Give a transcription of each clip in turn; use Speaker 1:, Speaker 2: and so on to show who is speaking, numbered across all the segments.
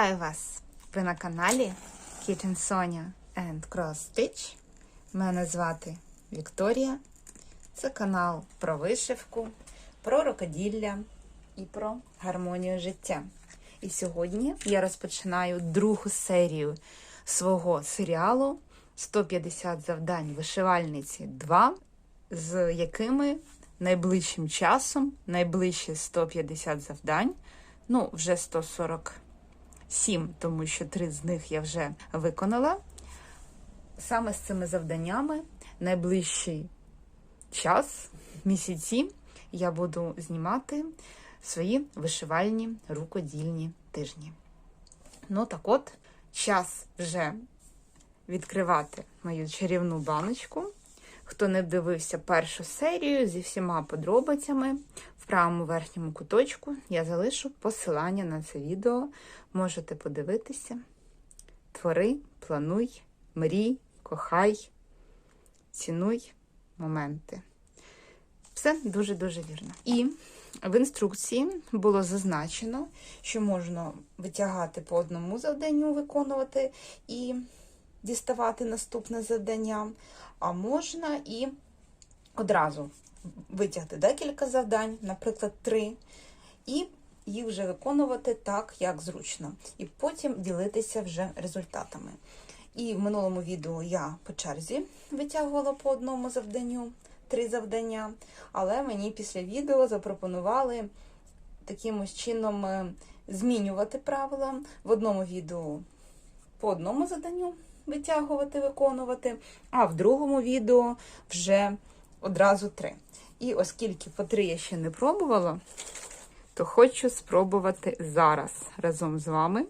Speaker 1: Вітаю вас! Ви на каналі Kitchen Sonia and Cross Stitch. Мене звати Вікторія. Це канал про вишивку, про рукоділля і про гармонію життя. І сьогодні я розпочинаю другу серію свого серіалу 150 завдань вишивальниці 2, з якими найближчим часом, найближчі 150 завдань, ну, вже 147, тому що три з них я вже виконала. Саме з цими завданнями найближчий час, місяці, я буду знімати свої вишивальні рукодільні тижні. Ну так от, час вже відкривати мою чарівну баночку. Хто не дивився першу серію зі всіма подробицями, в правому верхньому куточку я залишу посилання на це відео. Можете подивитися. Твори, плануй, мрій, кохай, цінуй моменти. Все дуже-дуже вірно. І в інструкції було зазначено, що можна витягати по одному завданню, виконувати і діставати наступне завдання, а можна і одразу витягти декілька завдань, наприклад, три, і їх вже виконувати так, як зручно. І потім ділитися вже результатами. І в минулому відео я по черзі витягувала по одному завданню три завдання, але мені після відео запропонували таким чином е, змінювати правила в одному відео по одному завданню витягувати, виконувати, а в другому відео вже одразу три. І оскільки по три я ще не пробувала, то хочу спробувати зараз разом з вами.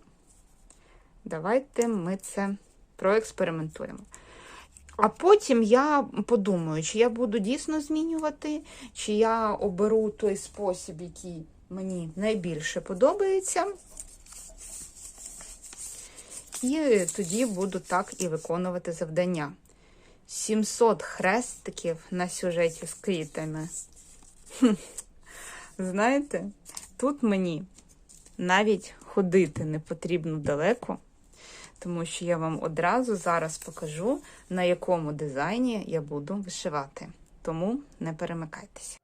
Speaker 1: Давайте ми це проекспериментуємо. А потім я подумаю, чи я буду дійсно змінювати, чи я оберу той спосіб, який мені найбільше подобається. І тоді буду так і виконувати завдання. 700 хрестиків на сюжеті з квітами. Знаєте, тут мені навіть ходити не потрібно далеко, тому що я вам одразу зараз покажу, на якому дизайні я буду вишивати. Тому не перемикайтеся.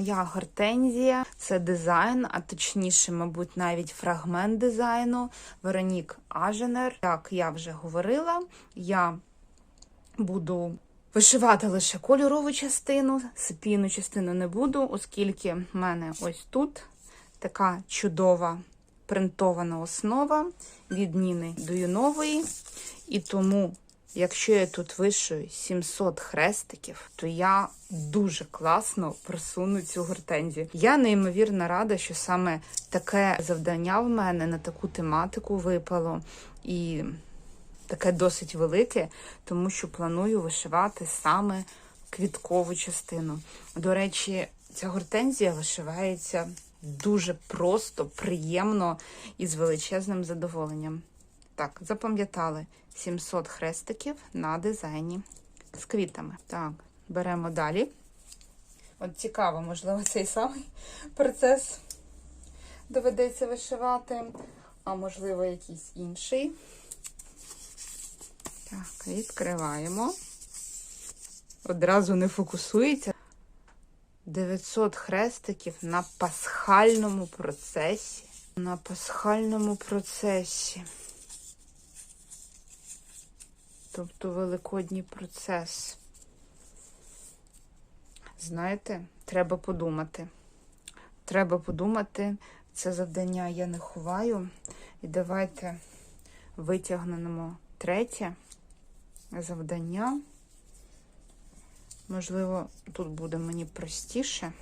Speaker 1: Моя гортензія, це дизайн, а точніше, мабуть, навіть фрагмент дизайну Веронік Аженер. Як я вже говорила, я буду вишивати лише кольорову частину, сипійну частину не буду, оскільки в мене ось тут така чудова принтована основа від Ніни Дуюнової. І тому Якщо я тут вишию 700 хрестиків, то я дуже класно просуну цю гортензію. Я неймовірно рада, що саме таке завдання в мене на таку тематику випало. І таке досить велике, тому що планую вишивати саме квіткову частину. До речі, ця гортензія вишивається дуже просто, приємно і з величезним задоволенням. Так, запам'ятали 700 хрестиків на дизайні з квітами. Так, беремо далі. От цікаво, можливо, цей самий процес доведеться вишивати, а можливо, якийсь інший. Так, відкриваємо. Одразу не фокусується. 900 хрестиків на пасхальному процесі. На пасхальному процесі. Тобто великодній процес. Знаєте, треба подумати. Треба подумати, це завдання я не ховаю. І давайте витягнемо третє завдання. Можливо, тут буде мені простіше.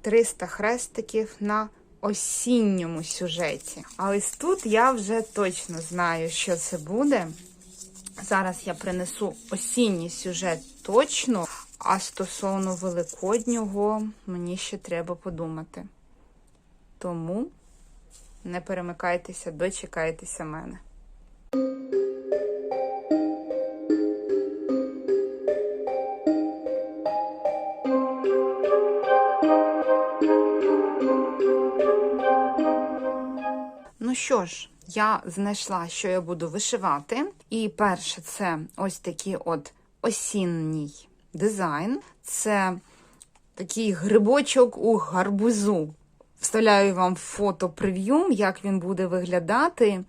Speaker 1: Триста хрестиків на осінньому сюжеті. А ось тут я вже точно знаю, що це буде. Зараз я принесу осінній сюжет точно, А стосовно Великоднього, мені ще треба подумати. Тому не перемикайтеся, дочекайтеся мене. Що ж, я знайшла, що я буду вишивати. І перше, це ось такий от осінній дизайн. Це такий грибочок у гарбузу. Вставляю вам фото прев'ю, як він буде виглядати.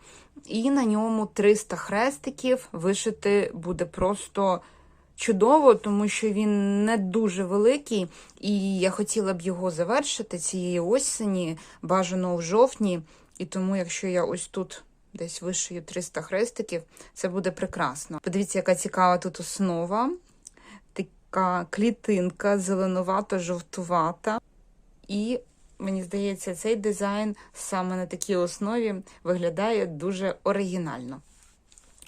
Speaker 1: І на ньому 300 хрестиків вишити буде просто чудово, тому що він не дуже великий, і я хотіла б його завершити цієї осені, бажано в жовтні. І тому, якщо я ось тут десь вишию 300 хрестиків, це буде прекрасно. Подивіться, яка цікава тут основа. Така клітинка зеленувато-жовтувата. І мені здається, цей дизайн саме на такій основі виглядає дуже оригінально.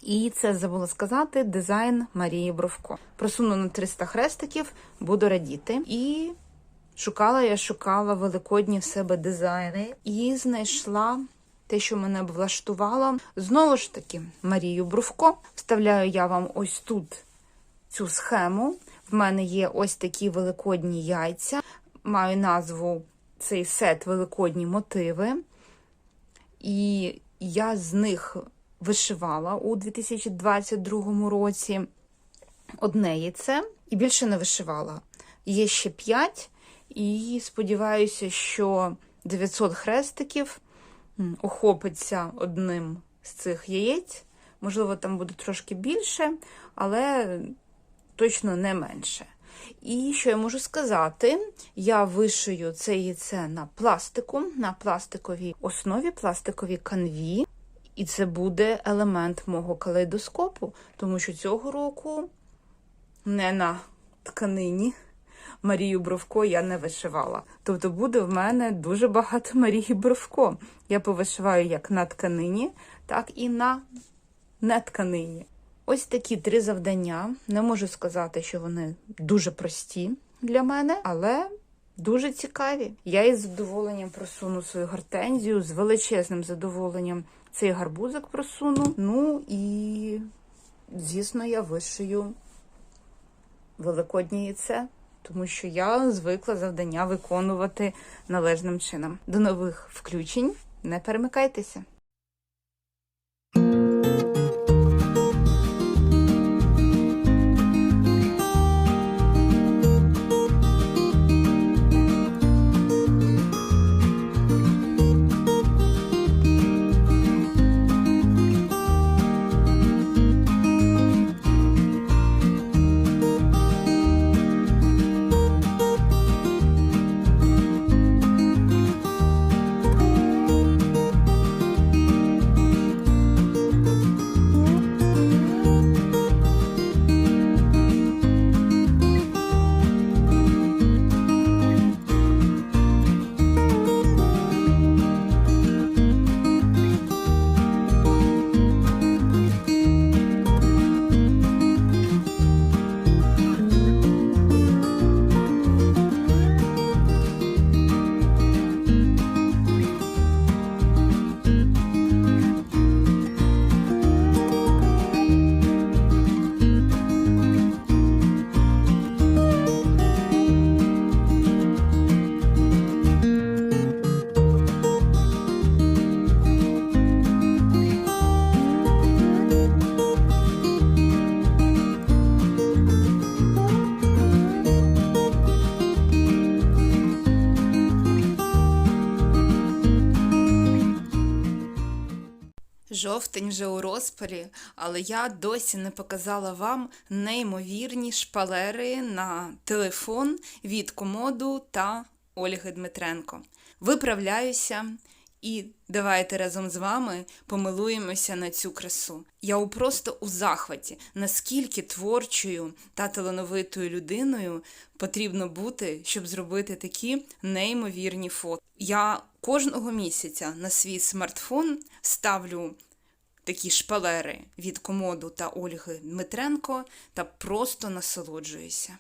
Speaker 1: І це забула сказати дизайн Марії Бровко. Просуну на 300 хрестиків, буду радіти. І шукала я шукала великодні в себе дизайни і знайшла те, що мене б влаштувало. Знову ж таки, Марію Бровко. Вставляю я вам ось тут цю схему. В мене є ось такі великодні яйця. Маю назву цей сет Великодні мотиви. І я з них вишивала у 2022 році одне яйце і більше не вишивала. Є ще 5, і сподіваюся, що 900 хрестиків охопиться одним з цих яєць. Можливо, там буде трошки більше, але точно не менше. І що я можу сказати? Я вишию це яйце на пластику, на пластиковій основі, пластиковій канві. І це буде елемент мого калейдоскопу, тому що цього року не на тканині Марію Бровко я не вишивала. Тобто буде в мене дуже багато Марії Бровко. Я повишиваю як на тканині, так і на нетканині. Ось такі три завдання. Не можу сказати, що вони дуже прості для мене, але дуже цікаві. Я із задоволенням просуну свою гортензію, з величезним задоволенням цей гарбузик просуну. Ну і, звісно, я вишию великоднє яйце, тому що я звикла завдання виконувати належним чином. До нових включень. Не перемикайтеся. Жовтень вже у розпалі, але я досі не показала вам неймовірні шпалери на телефон від комоду та Ольги Дмитренко. Виправляюся і давайте разом з вами помилуємося на цю красу. Я просто у захваті, наскільки творчою та талановитою людиною потрібно бути, щоб зробити такі неймовірні фото. Я кожного місяця на свій смартфон ставлю такі шпалери від комоду та Ольги Дмитренко та просто насолоджуюся.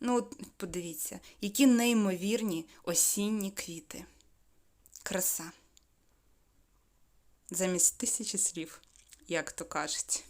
Speaker 1: Ну, от подивіться, які неймовірні осінні квіти. Краса. Замість тисячі слів, як то кажуть.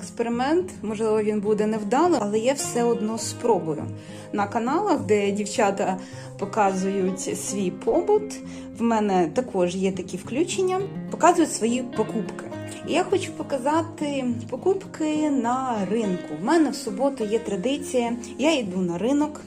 Speaker 1: Експеримент, можливо, він буде невдалим, але я все одно спробую. На каналах, де дівчата показують свій побут, в мене також є такі включення, показують свої покупки. Я хочу показати покупки на ринку. У мене в суботу є традиція, я йду на ринок.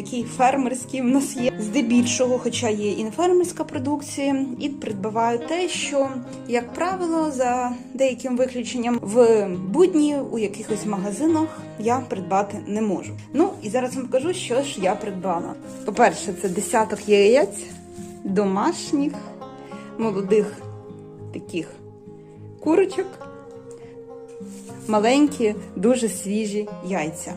Speaker 1: Такий фермерський в нас є здебільшого, хоча є і фермерська продукція, і придбаваю те, що, як правило, за деяким виключенням в будні у якихось магазинах я придбати не можу. Ну і зараз вам покажу, що ж я придбала. По-перше, це десяток яєць домашніх, молодих таких курочок, маленькі, дуже свіжі яйця.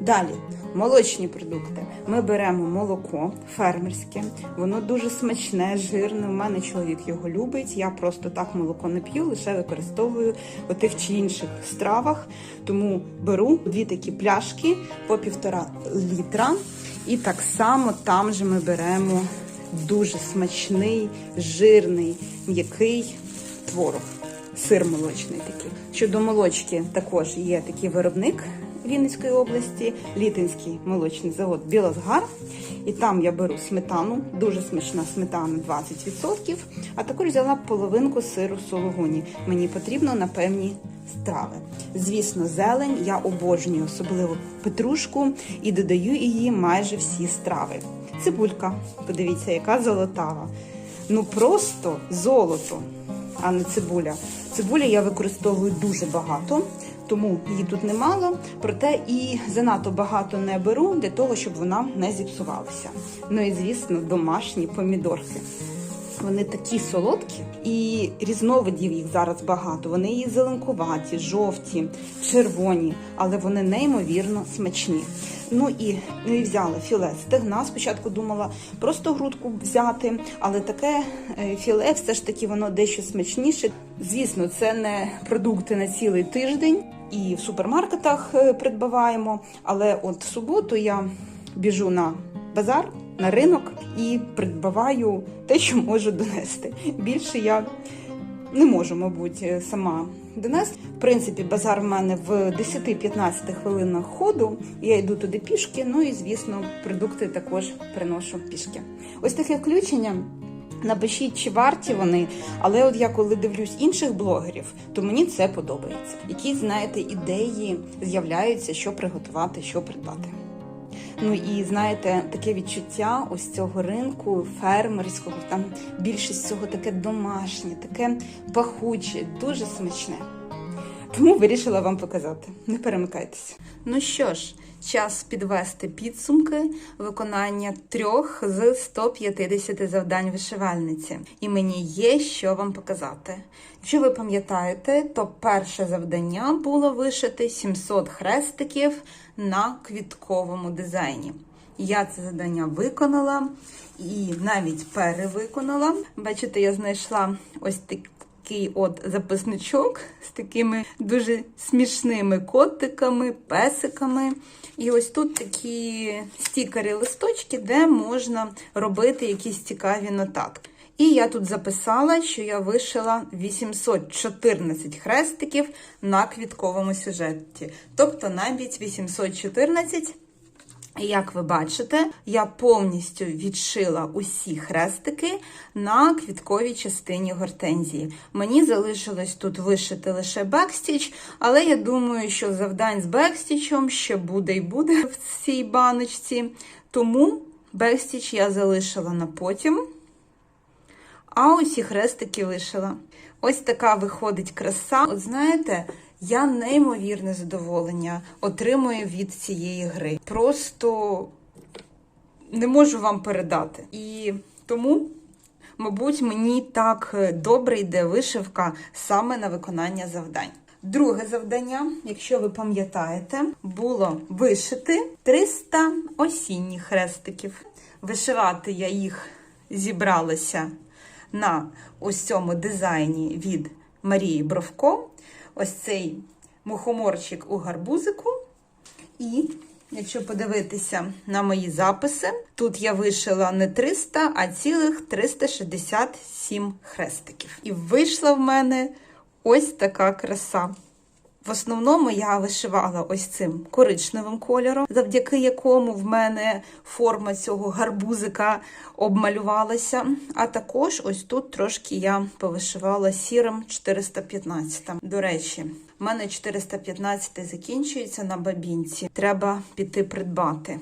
Speaker 1: Далі молочні продукти. Ми беремо молоко фермерське, воно дуже смачне, жирне. У мене чоловік його любить. Я просто так молоко не п'ю, лише використовую у тих чи інших стравах. Тому беру дві такі пляшки по півтора літра. І так само там же ми беремо дуже смачний, жирний, м'який творог. Сир молочний такий. Щодо молочки, також є такий виробник Вінницької області, Літинський молочний завод Білозгар. І там я беру сметану, дуже смачна сметана 20%, а також взяла половинку сиру сологуні. Мені потрібно на певні страви. Звісно, зелень я обожнюю, особливо петрушку, і додаю її майже всі страви. Цибулька, подивіться, яка золотава. Ну просто золото а не цибуля. Цибулі я використовую дуже багато, тому її тут немало. Проте і занадто багато не беру для того, щоб вона не зіпсувалася. Ну і звісно, домашні помідорки. Вони такі солодкі, і різновидів їх зараз багато. Вони і зеленкуваті, жовті, червоні, але вони неймовірно смачні. Ну і, ну і взяла філе стегна. Спочатку думала просто грудку взяти, але таке е, філе все ж таки воно дещо смачніше. Звісно, це не продукти на цілий тиждень, і в супермаркетах е, придбаваємо. Але от в суботу я біжу на базар. На ринок і придбаваю те, що можу донести. Більше я не можу, мабуть, сама донести. В принципі, базар в мене в 10-15 хвилинах ходу. Я йду туди пішки. Ну і звісно, продукти також приношу пішки. Ось таке включення. Напишіть, чи варті вони, але от я коли дивлюсь інших блогерів, то мені це подобається. Якісь, знаєте, ідеї з'являються, що приготувати, що придбати. Ну і знаєте, таке відчуття ось цього ринку фермерського, там більшість цього таке домашнє, таке пахуче, дуже смачне. Тому вирішила вам показати. Не перемикайтеся. Ну що ж, час підвести підсумки виконання трьох з 150 завдань вишивальниці. І мені є що вам показати. Якщо ви пам'ятаєте, то перше завдання було вишити 700 хрестиків на квітковому дизайні. Я це завдання виконала і навіть перевиконала. Бачите, я знайшла ось такий от записничок з такими дуже смішними котиками, песиками. І ось тут такі стікери листочки, де можна робити якісь цікаві нотатки. І я тут записала, що я вишила 814 хрестиків на квітковому сюжеті. Тобто навіть 814. Як ви бачите, я повністю відшила усі хрестики на квітковій частині гортензії. Мені залишилось тут вишити лише бекстіч, але я думаю, що завдань з бекстічем ще буде і буде в цій баночці. Тому бекстіч я залишила на потім а усі хрестики лишила. Ось така виходить краса. От знаєте, я неймовірне задоволення отримую від цієї гри. Просто не можу вам передати. І тому, мабуть, мені так добре йде вишивка саме на виконання завдань. Друге завдання, якщо ви пам'ятаєте, було вишити 300 осінніх хрестиків. Вишивати я їх зібралася на ось цьому дизайні від Марії Бровко. Ось цей мухоморчик у гарбузику. І якщо подивитися на мої записи, тут я вишила не 300, а цілих 367 хрестиків. І вийшла в мене ось така краса. В основному я вишивала ось цим коричневим кольором, завдяки якому в мене форма цього гарбузика обмалювалася. А також ось тут трошки я повишивала сірим 415. До речі, в мене 415 закінчується на бабінці. Треба піти придбати.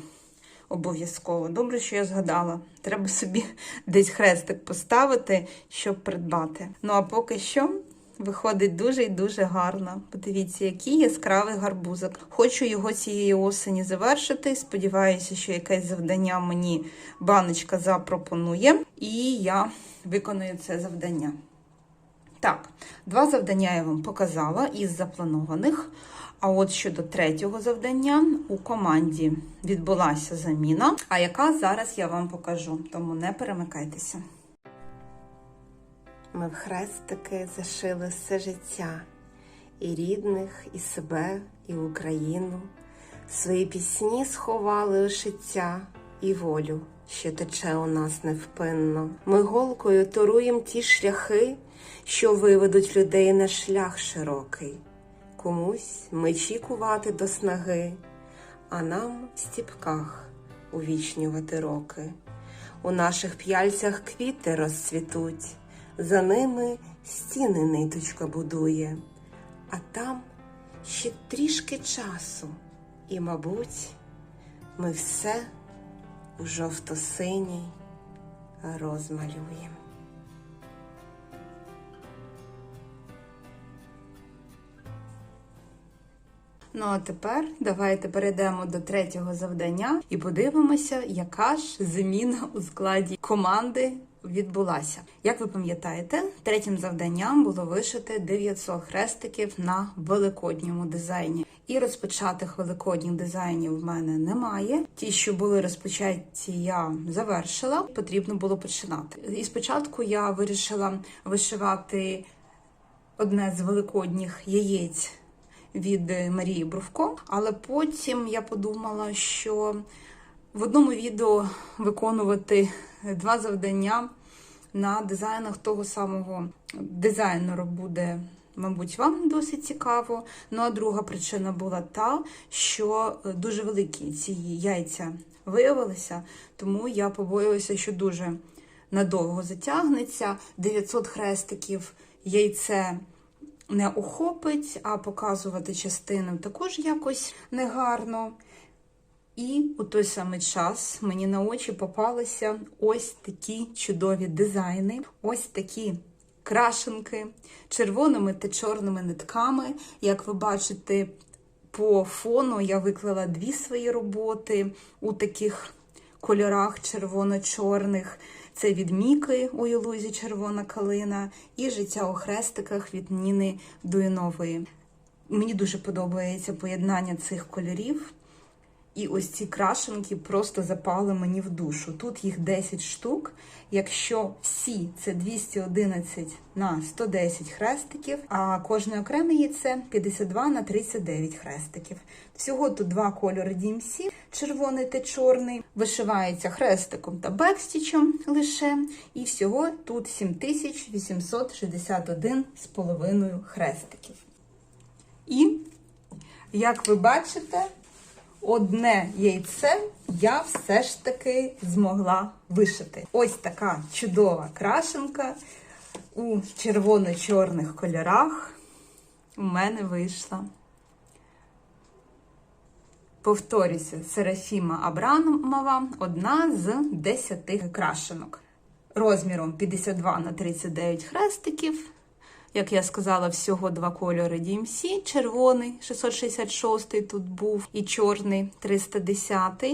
Speaker 1: Обов'язково. Добре, що я згадала. Треба собі десь хрестик поставити, щоб придбати. Ну а поки що виходить дуже і дуже гарно. Подивіться, який яскравий гарбузик. Хочу його цієї осені завершити. Сподіваюся, що якесь завдання мені баночка запропонує, і я виконую це завдання. Так, два завдання я вам показала із запланованих. А от щодо третього завдання у команді відбулася заміна, а яка зараз я вам покажу, тому не перемикайтеся.
Speaker 2: Ми в хрестики зашили все життя, і рідних, і себе, і Україну. Свої пісні сховали у шиття і волю, що тече у нас невпинно. Ми голкою торуєм ті шляхи, що виведуть людей на шлях широкий. Комусь мечі кувати до снаги, а нам в стіпках увічнювати роки. У наших п'яльцях квіти розцвітуть, за ними стіни ниточка будує, а там ще трішки часу, і, мабуть, ми все у жовто-синій розмалюємо.
Speaker 1: Ну а тепер давайте перейдемо до третього завдання і подивимося, яка ж зміна у складі команди відбулася. Як ви пам'ятаєте, третім завданням було вишити 900 хрестиків на великодньому дизайні. І розпочатих великодніх дизайнів в мене немає. Ті, що були розпочаті, я завершила. Потрібно було починати. І спочатку я вирішила вишивати одне з великодніх яєць від Марії Бровко, але потім я подумала, що в одному відео виконувати два завдання на дизайнах того самого дизайнера буде. Мабуть, вам досить цікаво. Ну а друга причина була та, що дуже великі ці яйця виявилися, тому я побоювалася, що дуже надовго затягнеться. 900 хрестиків яйце не охопить, а показувати частину також якось негарно. І у той самий час мені на очі попалися ось такі чудові дизайни, ось такі крашенки червоними та чорними нитками. Як ви бачите, по фону я виклала дві свої роботи у таких кольорах червоно-чорних. Це від Міки у Ілузі Червона калина і життя у хрестиках від Ніни Дуєнової. Мені дуже подобається поєднання цих кольорів. І ось ці крашенки просто запали мені в душу. Тут їх 10 штук. Якщо всі це 211 на 110 хрестиків, а кожне окреме яйце 52 на 39 хрестиків. Всього тут два кольори DMC, червоний та чорний. Вишивається хрестиком та бекстічем лише. І всього тут 7861 з половиною хрестиків. І, як ви бачите, одне яйце я все ж таки змогла вишити. Ось така чудова крашенка у червоно-чорних кольорах у мене вийшла. Повторюся, Серафіма Абрамова одна з 10 крашенок. Розміром 52 на 39 хрестиків. Як я сказала, всього два кольори DMC. Червоний 666 тут був і чорний 310.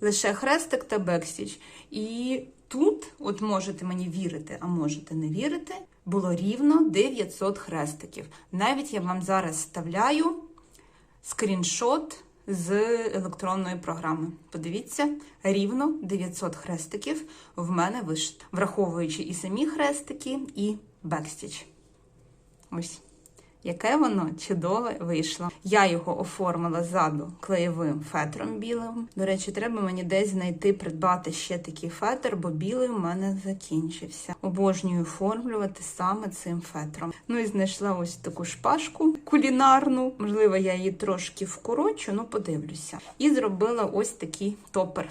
Speaker 1: Лише хрестик та бекстіч. І тут, от можете мені вірити, а можете не вірити, було рівно 900 хрестиків. Навіть я вам зараз вставляю скріншот з електронної програми. Подивіться, рівно 900 хрестиків в мене вишито, враховуючи і самі хрестики, і бекстіч. Ось. Яке воно чудове вийшло. Я його оформила ззаду клеєвим фетром білим. До речі, треба мені десь знайти, придбати ще такий фетр, бо білий у мене закінчився. Обожнюю оформлювати саме цим фетром. Ну і знайшла ось таку шпажку кулінарну. Можливо, я її трошки вкорочу, ну подивлюся. І зробила ось такий топер.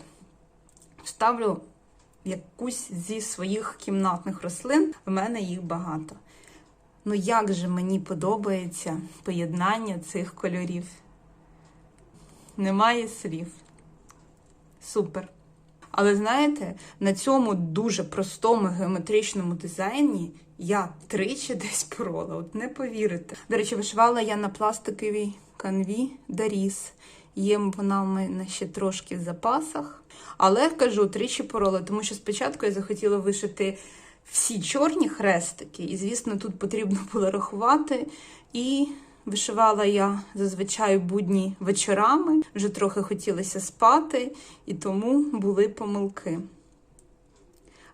Speaker 1: Вставлю якусь зі своїх кімнатних рослин. В мене їх багато. Ну як же мені подобається поєднання цих кольорів. Немає слів. Супер. Але знаєте, на цьому дуже простому геометричному дизайні я тричі десь порола. От не повірите. До речі, вишивала я на пластиковій канві Даріс. Є вона в мене ще трошки в запасах. Але кажу, тричі порола, тому що спочатку я захотіла вишити всі чорні хрестики, і, звісно, тут потрібно було рахувати. І вишивала я зазвичай будні вечорами, вже трохи хотілося спати, і тому були помилки.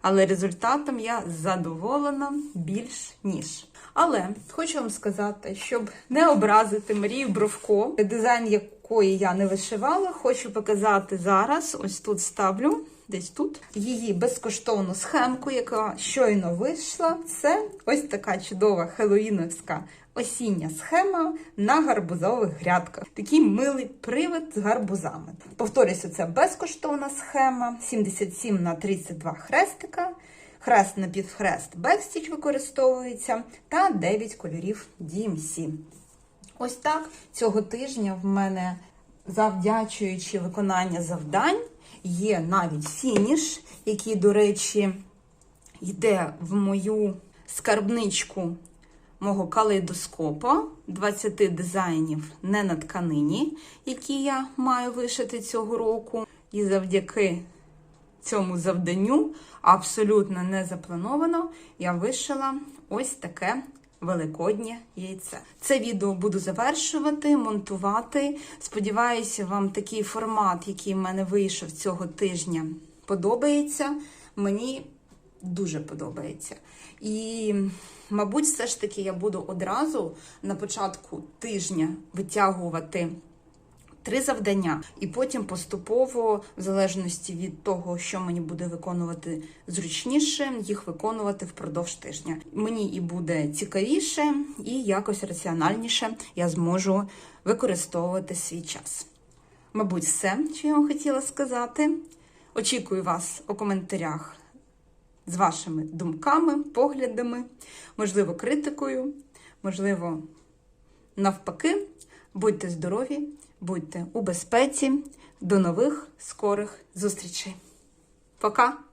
Speaker 1: Але результатом я задоволена більш ніж. Але хочу вам сказати, щоб не образити Марію Бровко, дизайн якої я не вишивала, хочу показати зараз. Ось тут ставлю. Десь тут її безкоштовну схемку, яка щойно вийшла. Це ось така чудова хеллоїновська осіння схема на гарбузових грядках. Такий милий привид з гарбузами. Повторюся, це безкоштовна схема, 77 на 32 хрестика. Хрест на підхрест бекстіч використовується та 9 кольорів DMC. Ось так цього тижня в мене, завдячуючи виконання завдань, є навіть фініш, який, до речі, йде в мою скарбничку мого калейдоскопа 20 дизайнів не на тканині, які я маю вишити цього року. І завдяки цьому завданню, абсолютно не заплановано, я вишила ось таке великоднє яйце. Це відео буду завершувати, монтувати. Сподіваюся, вам такий формат, який в мене вийшов цього тижня, подобається. Мені дуже подобається. І, мабуть, все ж таки я буду одразу на початку тижня витягувати три завдання, і потім поступово, в залежності від того, що мені буде виконувати зручніше, їх виконувати впродовж тижня. Мені і буде цікавіше, і якось раціональніше я зможу використовувати свій час. Мабуть, все, що я вам хотіла сказати. Очікую вас у коментарях з вашими думками, поглядами, можливо, критикою, можливо, навпаки. Будьте здорові, будьте у безпеці. До нових скорих зустрічей. Пока!